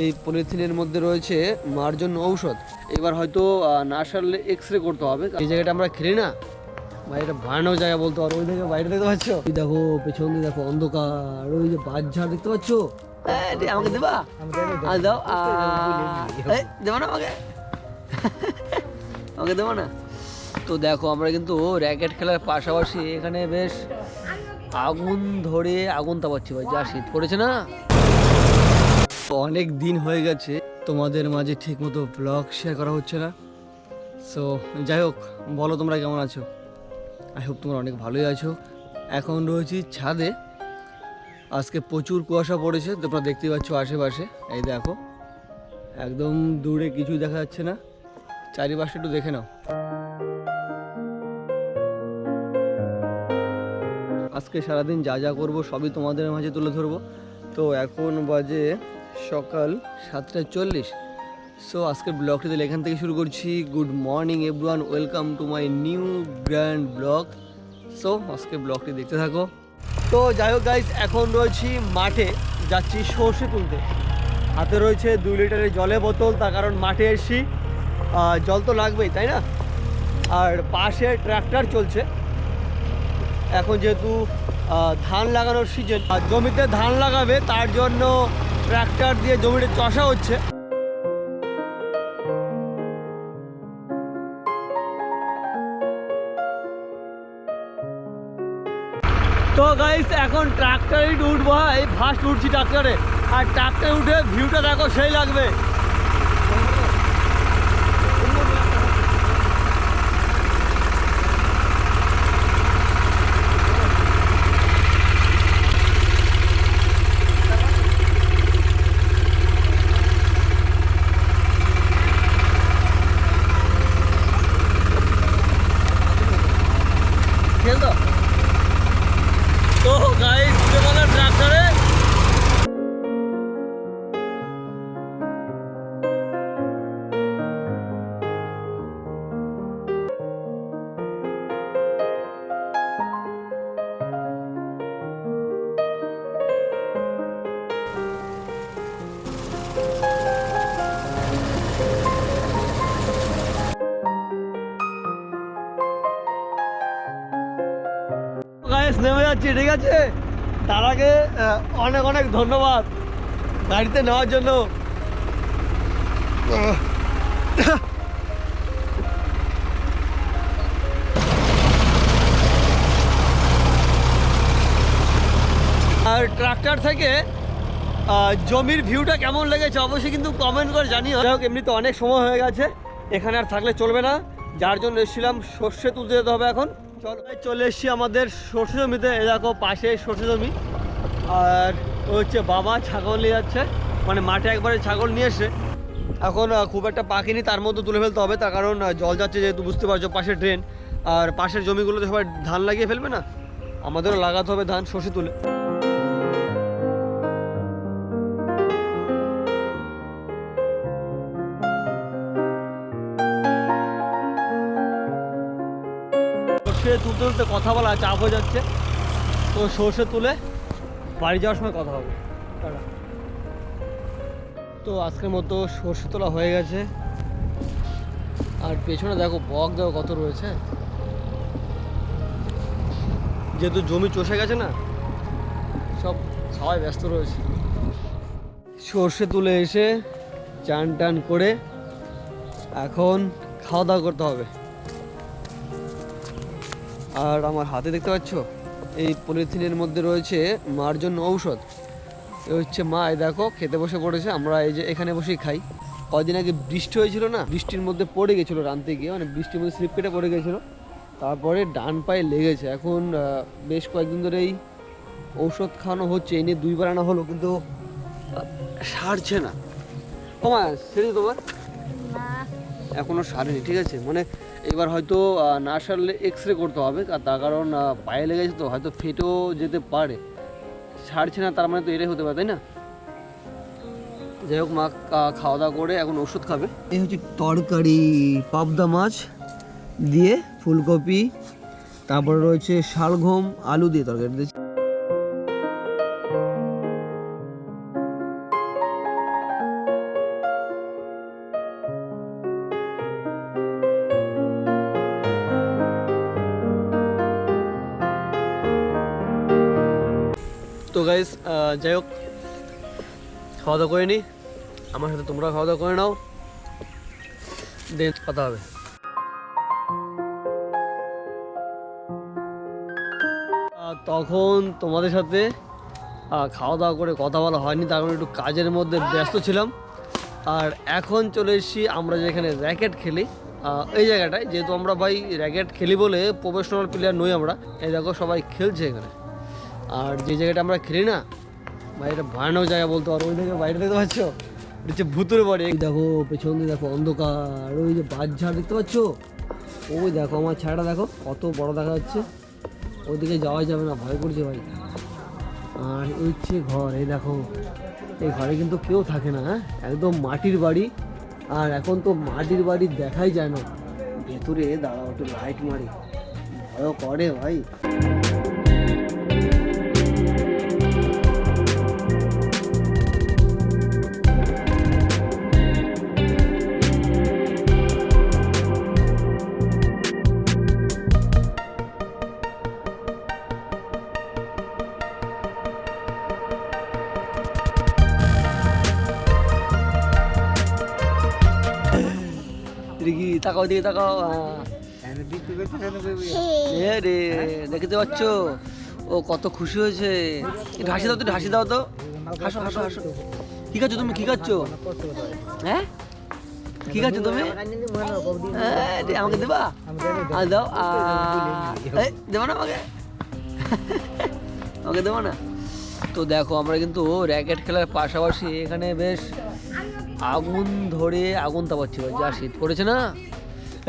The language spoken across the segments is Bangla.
এই পলিথিনের মধ্যে রয়েছে মার জন্য ঔষধ। এবার হয়তো না সারলে এক্স রে করতে হবে। এই জায়গাটা আমরা খেলি না? ভাই, এটা ভয়ানক জায়গা বলতে পারো। ওই দিকে বাইরে দেখতে পাচ্ছ? দেখো, পেছন দিয়ে দেখো, অন্ধকার। ওই যে বাচ্চা দেখতে পাচ্ছ? আমাকে দেবা? দাও দেবো না আমাকে? আমাকে দেবো না? তো দেখো, আমরা কিন্তু র্যাকেট খেলার পাশাপাশি এখানে বেশ আগুন ধরে আগুন তাপাচ্ছি ভাই, যা শীত পড়েছে না? অনেক দিন হয়ে গেছে, তোমাদের মাঝে ঠিকমতো ব্লগ শেয়ার করা হচ্ছে না। সো যাই হোক, বলো তোমরা কেমন আছো? আই হোপ তোমরা অনেক ভালোই আছো। এখন রয়েছি ছাদে। আজকে প্রচুর কুয়াশা পড়েছে, তোমরা দেখতেই পাচ্ছ আশেপাশে। এই দেখো, একদম দূরে কিছুই দেখা যাচ্ছে না। চারিপাশে একটু দেখে নাও। আজকে সারাদিন যা যা করব সবই তোমাদের মাঝে তুলে ধরবো। তো এখন বাজে সকাল সাতটা চল্লিশ। সো আজকের ব্লগটি তাহলে এখান থেকে শুরু করছি। Good morning everyone welcome to my new grand blog so আজকে ব্লগটি দেখতে থাকো। তো, যাই হোক গাইজ এখন রয়েছি মাঠে। যাচ্ছি সর্ষে তুলতে। হাতে রয়েছে দুই লিটারের জলের বোতল, তার কারণ মাঠে এসছি। জল তো লাগবেই, তাই না? আর পাশে ট্র্যাক্টর চলছে। এখন যেহেতু ধান লাগানোর সিজন জমিতে ধান লাগাবে, তার জন্য ট্র্যাক্টর দিয়ে জমিতে চষা হচ্ছে। তো গাইস এখন ট্রাক্টরে উঠবো এই ফার্স্ট উঠছি ট্রাক্টরে। আর ট্রাক্টরে উঠে ভিউটা দেখো, সেই লাগবে। যাচ্ছি ঠিক আছে? তার আগে অনেক অনেক ধন্যবাদ গাড়িতে নেওয়ার জন্য। আর ট্রাক্টর থেকে জমির ভিউটা কেমন লেগেছে অবশ্যই কিন্তু কমেন্ট করে জানিও। যাই হোক, এমনিতে অনেক সময় হয়ে গেছে, এখানে আর থাকলে চলবে না। যার জন্য এসেছিলাম, সর্ষে তুলতে যেতে হবে এখন। চলো চলে এসছি আমাদের সর্ষে জমিতে এরকম পাশে সর্ষে জমি। আর হচ্ছে বাবা ছাগল নিয়ে যাচ্ছে মানে মাঠে একবারে ছাগল নিয়ে এসে এখন খুব একটা পাখি পাখিনি তার মধ্যে তুলে ফেলতে হবে, তার কারণ জল যাচ্ছে যেহেতু, বুঝতে পারছ পাশে ড্রেন। আর পাশের জমিগুলোতে সবাই ধান লাগিয়ে ফেলবে না? আমাদেরও লাগাতে হবে ধান, সর্ষে তুলে। তুলতে তুলতে কথা বলা চাপ হয়ে যাচ্ছে। তো সর্ষে তুলে বাড়ি যাওয়ার সময় কথা হবে তো আজকের মতো সর্ষে তোলা হয়ে গেছে। আর পেছনে দেখো বক দেখো কত রয়েছে। যেহেতু জমি চষে গেছে না, সব সবাই ব্যস্ত রয়েছে। সর্ষে তুলে এসে চান টান করে এখন খাওয়া দাওয়া করতে হবে। আর আমার হাতে দেখতে পাচ্ছ? এই পলিথিনের মধ্যে রয়েছে মার জন্য ঔষধ। এ হচ্ছে মা, এই দেখো, খেতে বসে পড়েছে। আমরা এই যে এখানে বসেই খাই। কদিন আগে বৃষ্টি হয়েছিল না? বৃষ্টির মধ্যে পড়ে গেছিল রানতে গিয়ে মানে বৃষ্টির মধ্যে স্লিপ কেটে পড়ে গেছিল। তারপরে ডান পায়ে লেগেছে। এখন বেশ কয়েকদিন ধরেই ঔষধ খাওয়ানো হচ্ছে। এই নিয়ে দুইবার আনা হলো, কিন্তু সারছে না। মা সেরেছে তোমার। এখনও সারেনি, ঠিক আছে? মানে এবার হয়তো না সারলে এক্স রে করতে হবে তার কারণ পায়ে লেগেছে তো, হয়তো ফেটেও যেতে পারে। ছাড়ছে না, তার মানে তো এটাই হতে পারে, তাই না? যাই হোক, মা খাওয়া দাওয়া করে এখন ওষুধ খাবে। এই হচ্ছে তরকারি, পাবদা মাছ দিয়ে ফুলকপি, তারপরে রয়েছে শালঘম, আলু দিয়ে তরকারি। দিয়েছে গাইস যাই হোক খাওয়া দাওয়া করে নি। আমার সাথে তোমরা খাওয়া দাওয়া করে নাও। দেন কথা হবে। তখন তোমাদের সাথে খাওয়া দাওয়া করে কথা বলা হয়নি, তার একটু কাজের মধ্যে ব্যস্ত ছিলাম। আর এখন চলে এসেছি আমরা যেখানে র্যাকেট খেলি। এই জায়গাটায়, যেহেতু আমরা ভাই র্যাকেট খেলি বলে প্রফেশনাল প্লেয়ার নই আমরা। এই দেখো সবাই খেলছে এখানে। আর যে জায়গাটা আমরা খেলি না, ভাই, এটা ভয়ানক জায়গা বলতে পারো। ওই দেখে, বাইরে দেখতে পাচ্ছ? হচ্ছে ভূতের বাড়ি। দেখো, পেছন দিয়ে দেখো অন্ধকার। ওই যে বাঁশঝাড় দেখতে পাচ্ছ? ওই দেখো, আমার ছায়াটা দেখো, কত বড় দেখা যাচ্ছে। ওইদিকে যাওয়া যাবে না, ভয় করছে ভাই। আর ওই হচ্ছে ঘর, এই দেখো। এই ঘরে কিন্তু কেউ থাকে না হ্যাঁ? একদম মাটির বাড়ি। আর এখন তো মাটির বাড়ি দেখাই যায় না। ভেতরে দাঁড়াও, একটু লাইট মারি। ভয় করে ভাই। দেখি তাকাও দিকে তাকাও। এ রে। দেখতে পাচ্ছ? ও কত খুশি হয়েছে। একটু হাসি দাও তো হাসি দাও তো। হাসো হাসো হাসো। কি খাচ্ছ তুমি? কি খাচ্ছ? হ্যাঁ? কি খাচ্ছ তুমি? হ্যাঁ, আমাকে দেবা? আ, দাও এই, দেবো না আমাকে? আমাকে দেবো না? তো দেখো আমরা কিন্তু র্যাকেট খেলার পাশাপাশি এখানে বেশ আগুন ধরে আগুন তাপাচ্ছি ভাই যা শীত পড়েছে না?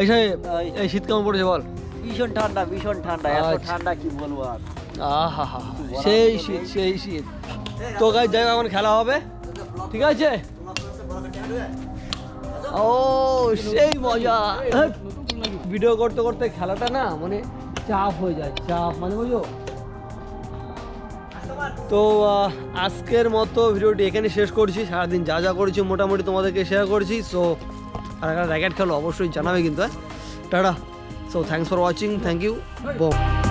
এই সাহেব এই শীত কেমন পড়েছে বল? ভীষণ ঠান্ডা ভীষণ ঠান্ডা এত আচ্ছা। ঠান্ডা কি বলব আর? আহা সেই শীত সেই শীত। তো গাছ যাই এখন খেলা হবে। ঠিক আছে? ও সেই মজা। ভিডিও করতে করতে খেলাটা না মানে চাপ হয়ে যায় চাপ। মানে বুঝো তো আজকের মতো ভিডিওটি এখানে শেষ করছি। সারাদিন যা যা করেছি মোটামুটি তোমাদেরকে শেয়ার করছি। সো আর একটা র্যাকেট খেলো, অবশ্যই জানাবে কিন্তু হ্যাঁ। Tata. So thanks for watching thank you bomb